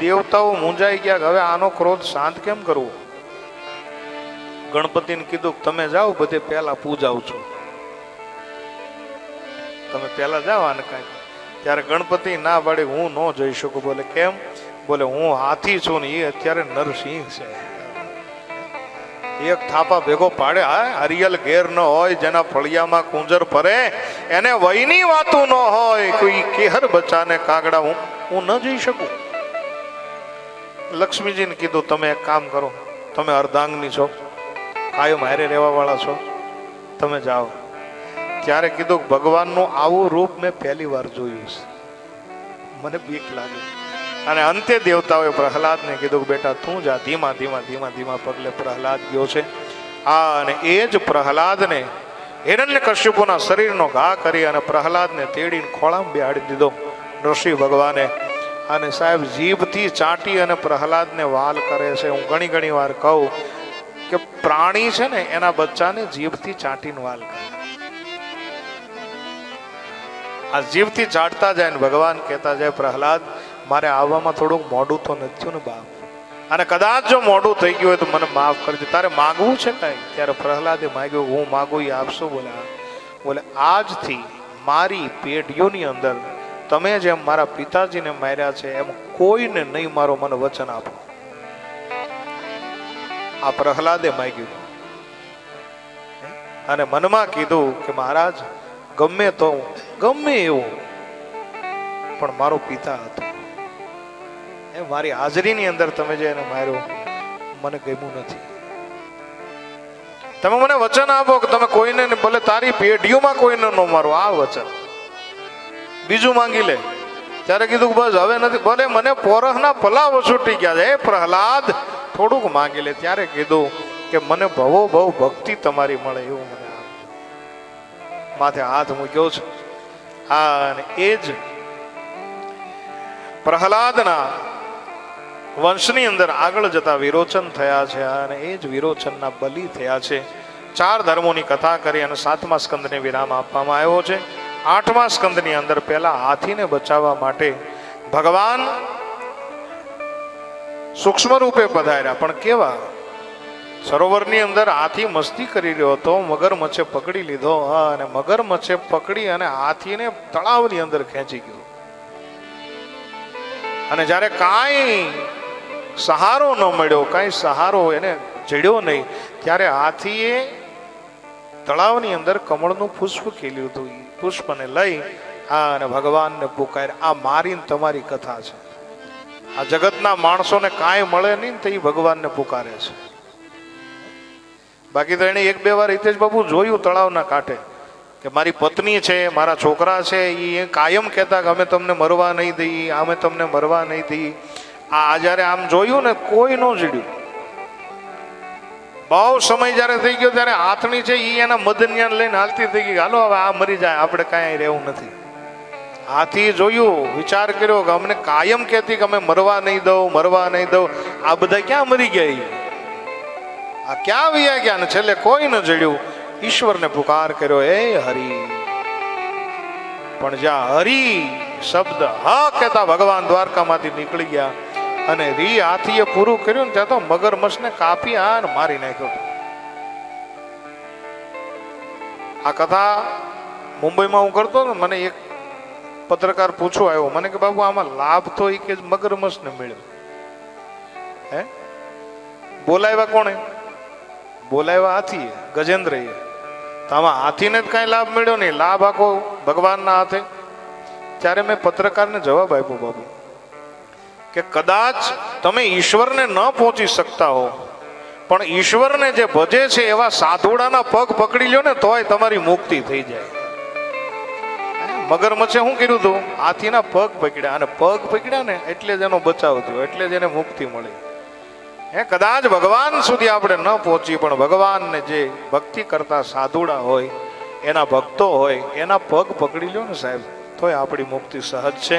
દેવતાઓ મૂંઝાઈ ગયા હવે આનો ક્રોધ શાંત કેમ કરવો? ગણપતિને કીધું તમે જાઓ, બધે પહેલા પૂજાવ છો. તમે પહેલા જાઓ આને કાંઈ. ત્યારે ગણપતિ ના પાડે, હું ન જઈ શકું. બોલે, કેમ? બોલે, હું હાથી છું ને એ અત્યારે નરસિંહ છે. એક થાપા ભેગો પાડે, હા, હરિયલ ઘેર ન હોય, જેના ફળિયામાં કુંજર ફરે, એને વયની વાતું ન હોય. કોઈ કેહર બચાને કાગડા, હું હું ન જઈ શકું. લક્ષ્મીજીને કીધું, તમે એક કામ કરો, તમે અર્ધાંગની છો, કાયમ હારે રહેવા વાળા છો, તમે જાઓ. ત્યારે કીધું, ભગવાનનું આવું રૂપ મેં પહેલી વાર જોયું છે. મને બીક લાગે. અને અંતે દેવતાઓએ પ્રહલાદને કીધું, બેટા, તું જા ધીમા ધીમા ધીમા ધીમા પગલે પ્રહલાદ ગયો છે. આ અને એ જ પ્રહલાદને હિરણ્ય કશ્યપોના શરીરનો ઘા કરી અને પ્રહલાદને તેડીને ખોળામાં બેહાડી દીધો. ઋષિ ભગવાને અને સાહેબ જીભથી ચાટી અને પ્રહલાદને વાલ કરે છે. હું ઘણી ઘણી વાર કહું કે પ્રાણી છે ને, એના બચ્ચાને જીભથી ચાટીને વાલ કરે. આ જીભથી ચાટતા જાય ને ભગવાન કહેતા જાય, પ્રહલાદ, મારે આવવામાં થોડુંક મોડું તો નથી થયું ને બાપ. અને કદાચ જો મોડું થઈ ગયું હોય તો મને માફ કરજો. તારે માગવું છે કાંઈ? ત્યારે પ્રહલાદે માગ્યું, હું માગું એ આપશો? બોલા બોલે, આજથી મારી પેઢીઓની અંદર તમે જેમ મારા પિતાજીને માર્યા છે, એમ કોઈને નહીં મારો મને વચન આપો. આ પ્રહલાદે માગ્યું. અને મનમાં કીધું કે મહારાજ, ગમે તો ગમે એવું, પણ મારો પિતા હતો. એ મારી હાજરીની અંદર તમે જે એને માર્યો, મને ગમ્યું નથી. તમે મને વચન આપો કે તમે કોઈને ભલે તારી પેઢીઓમાં કોઈને ન મારો, આ વચન. બીજું માંગી લે. ત્યારે કીધું બસ હવે નથી. ભલે મને પોરહના પલાવો છૂટી ગયા છે. એ પ્રહલાદ, થોડુંક માંગી લે. ત્યારે કીધું કે મને ભવો બહુ ભક્તિ તમારી મળે એવું મને માથે હાથ મૂક્યો છે. હા, અને એ જ પ્રહલાદના વંશની અંદર આગળ જતા વિરોચન થયા છે. અને એ જ વિરોચનના બલી થયા છે. ચાર ધર્મોની કથા કરી અને સાતમા સ્કંદને વિરામ આપવામાં આવ્યો છે. આઠમા સ્કંદની અંદર પહેલા હાથીને બચાવવા માટે ભગવાન સૂક્ષ્મ રૂપે પધાર્યા. પણ કેવા? સરોવરની અંદર હાથી મસ્તી કરી રહ્યો હતો મગરમચ્છે પકડી લીધો અને મગરમચ્છે પકડી અને હાથીને તળાવની અંદર ખેંચી ગયો. અને જ્યારે કાંઈ સહારો ન મળ્યો, કાંઈ સહારો એને જડ્યો નહીં, ત્યારે હાથીએ તળાવની અંદર કમળનું પુષ્પ ખીલ્યું હતું. પુષ્પને લઈ આ અને ભગવાનને પુકાર, આ મારીને તમારી કથા છે. આ જગતના માણસોને કાંઈ મળે નહીં તો એ ભગવાનને પુકારે છે. બાકી તો એને એક બે વાર હિતેશ બાબુ જોયું તળાવના કાંઠે કે મારી પત્ની છે, મારા છોકરા છે એ કાયમ કહેતા કે અમે તમને મરવા નહીં દઈએ, અમે તમને મરવા નહીં દઈએ. આ જ્યારે આમ જોયું ને કોઈ ન જીડ્યું. બહુ સમય જ્યારે થઈ ગયો ત્યારે હાથણી છે એ એના મદનિયાને લઈને હાલતી થઈ ગઈ હાલો હવે આ મરી જાય, આપણે કાંઈ રહેવું નથી. હાથી જોયું, વિચાર કર્યો કે અમને કાયમ કહેતી કે અમે મરવા નહીં દઉં, મરવા નહીં દઉં. આ બધા ક્યાં મરી ગયા? આ ક્યાં વૈયા ગયા ને છેલ્લે કોઈ ન જડ્યું. ઈશ્વરને પુકાર કર્યો, એ હરી. પણ જ્યાં હરી શબ્દ હ કહેતા ભગવાન દ્વારકામાંથી નીકળી ગયા. અને રી હાથીએ પૂરું કર્યું ને ત્યાં તો મગરમચ્છને કાપી આ મારી નાખ્યો આ કથા મુંબઈમાં હું કરતો ને મને એક પત્રકાર પૂછવા આવ્યો. મને કે, બાબુ, આમાં લાભ તો એ કે મગરમચ્છને મળ્યો. હે? બોલાવ્યા કોણે? બોલાવ્યા હાથી ગજેન્દ્ર તો આમાં હાથીને જ કાંઈ લાભ મળ્યો નહીં. લાભ આખો ભગવાનના હાથે. ત્યારે મેં પત્રકારને જવાબ આપ્યો, બાબુ કે કદાચ તમે ઈશ્વરને ન પહોંચી શકતા હો, પણ ઈશ્વરને જે ભજે છે એવા સાધુડાના પગ પકડી લ્યો ને તોય તમારી મુક્તિ થઈ જાય. મગરમચ્છે શું કર્યું હતું હાથીના પગ પકડ્યા અને પગ પકડ્યા ને એટલે જ એનો બચાવ થયો, એટલે જ એને મુક્તિ મળી. હે, કદાચ ભગવાન સુધી આપણે ન પહોંચી પણ ભગવાનને જે ભક્તિ કરતા સાધુડા હોય, એના ભક્તો હોય, એના પગ પકડી લ્યો ને સાહેબ, તોય આપણી મુક્તિ સહજ છે.